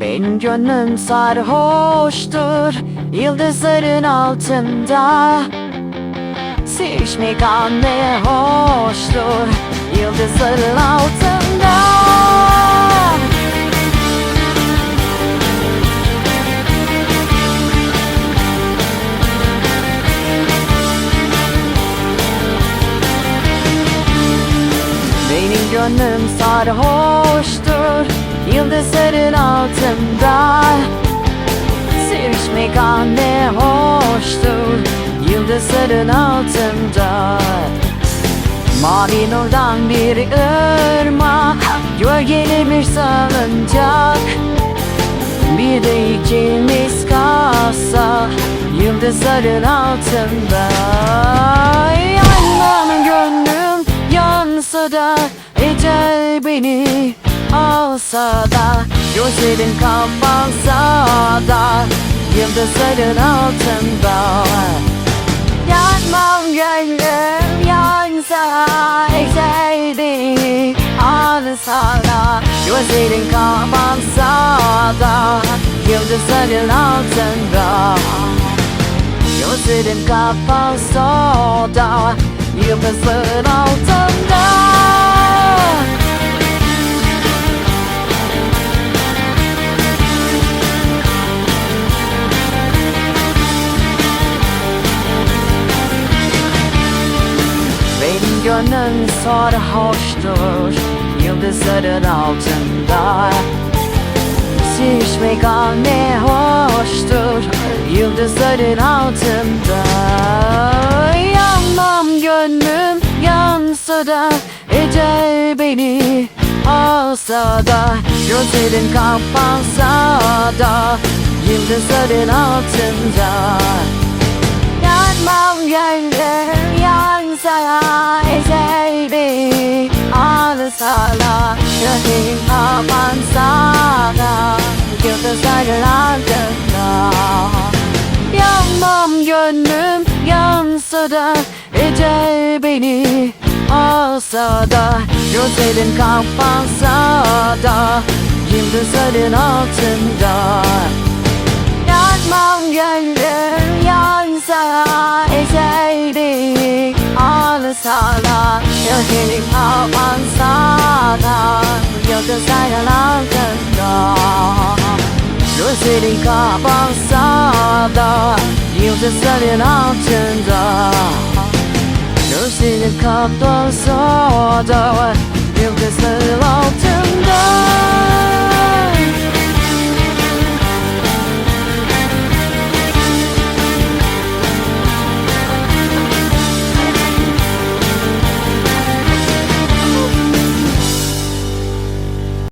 Benim gönlüm sarhoştur Yıldızların altında. Sevişmek ne hoştur Yıldızların altında. Benim gönlüm sarhoştur Yıldızların altında. Sevişmek ne hoştur. Yıldızların altında. Mavi nurdan bir ırmak Gölgeli bir salıncak. Bir de ikimiz kalsa Yıldızların altında. Yandan gönlüm yansa da Ecel beni alsa da Gözlerin kapansa da Yıldızların altında. Yanmam gönlüm yansa beni alsa da Gözlerin kapansa da Yıldızların altında. Gözlerin kapansa da Yıldızların altında Gönlüm sarhoştur Yıldızların altında. Sevişmek ne hoştur Yıldızların altında. Yanmam gönlüm yansa da Ecel beni alsa da Gözlerin kapansa da Yıldızların altında. Yanmam gönlüm da Gözlerin kapansa da Yıldızların altında Yanmam gönlüm yansa da Ecel beni alsa da Gözlerin kapansa da Yıldızların altında ansala Jag hinner ha ansala Jag kan säga landet då Jag ser din kropp ansala Jag kan säga landet då Jag ser din kropp ansala